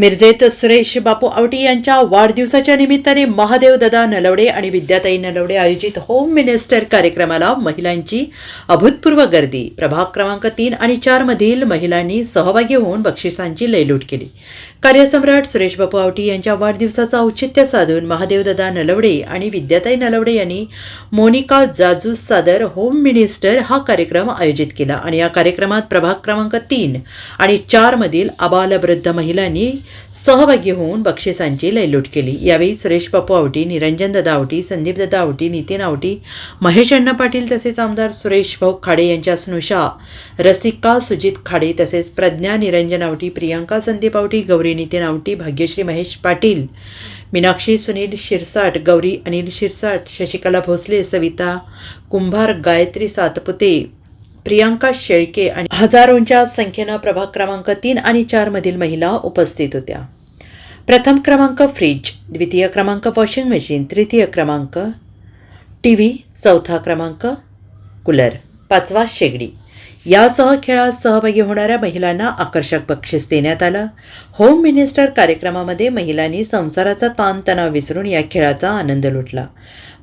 मिरजेत सुरेश बापू आवटी यांच्या वाढदिवसाच्या निमित्ताने महादेवदादा नलवडे आणि विद्याताई नलवडे आयोजित होम मिनिस्टर कार्यक्रमाला महिलांची अभूतपूर्व गर्दी. प्रभाग क्रमांक तीन आणि चारमधील महिलांनी सहभागी होऊन बक्षिसांची लयलूट केली. कार्यसम्राट सुरेश बापू आवटी यांच्या वाढदिवसाचं औचित्य साधून महादेवदादा नलवडे आणि विद्याताई नलवडे यांनी मोनिका जाजू सादर होम मिनिस्टर हा कार्यक्रम आयोजित केला. आणि या कार्यक्रमात प्रभाग क्रमांक तीन आणि चारमधील आबालवृद्ध महिलांनी सहभागी होऊन बक्षिसांची लयलूट केली. यावेळी सुरेश बापू आवटी निरंजन दादा आवटी संदीप दादा आवटी नितीन आवटी महेश अण्णा पाटील तसेच आमदार सुरेश भाऊ खाडे यांच्या स्नुषा रसिका सुजित खाडे तसेच प्रज्ञा निरंजन आवटी प्रियांका संदीप आवटी गौरी नितीन आवटी भाग्यश्री महेश पाटील मीनाक्षी सुनील शिरसाट गौरी अनिल शिरसाट शशिकला भोसले सविता कुंभार गायत्री सातपुते प्रियांका शेळके आणि हजारोंच्या संख्येनं प्रभाग क्रमांक तीन आणि चार मधील महिला उपस्थित होत्या. प्रथम क्रमांक फ्रीज द्वितीय क्रमांक वॉशिंग मशीन तृतीय क्रमांक टी व्ही चौथा क्रमांक कूलर पाचवा शेगडी. यासह खेळात सहभागी होणाऱ्या महिलांना आकर्षक बक्षीस देण्यात आलं. होम मिनिस्टर कार्यक्रमामध्ये महिलांनी संसाराचा ताणतणाव विसरून या खेळाचा आनंद लुटला.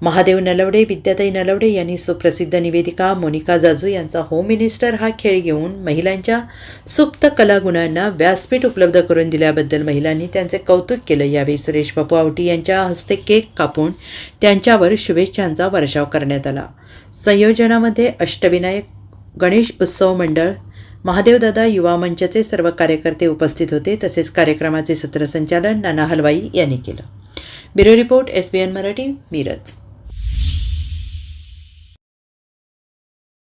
महादेव नलवडे विद्याताई नलवडे यांनी सुप्रसिद्ध निवेदिका मोनिका जाजू यांचा होम मिनिस्टर हा खेळ घेऊन महिलांच्या सुप्त कलागुणांना व्यासपीठ उपलब्ध करून दिल्याबद्दल महिलांनी त्यांचे कौतुक केलं. यावेळी सुरेश बापू आवटी यांच्या हस्ते केक कापून त्यांच्यावर शुभेच्छांचा वर्षाव करण्यात आला. संयोजनामध्ये अष्टविनायक गणेश उत्सव मंडळ महादेवदादा युवा मंचचे सर्व कार्यकर्ते उपस्थित होते. तसेच कार्यक्रमाचे सूत्रसंचालन नाना हलवाई यांनी केलं. Bureau report S B N Marathi Miraj.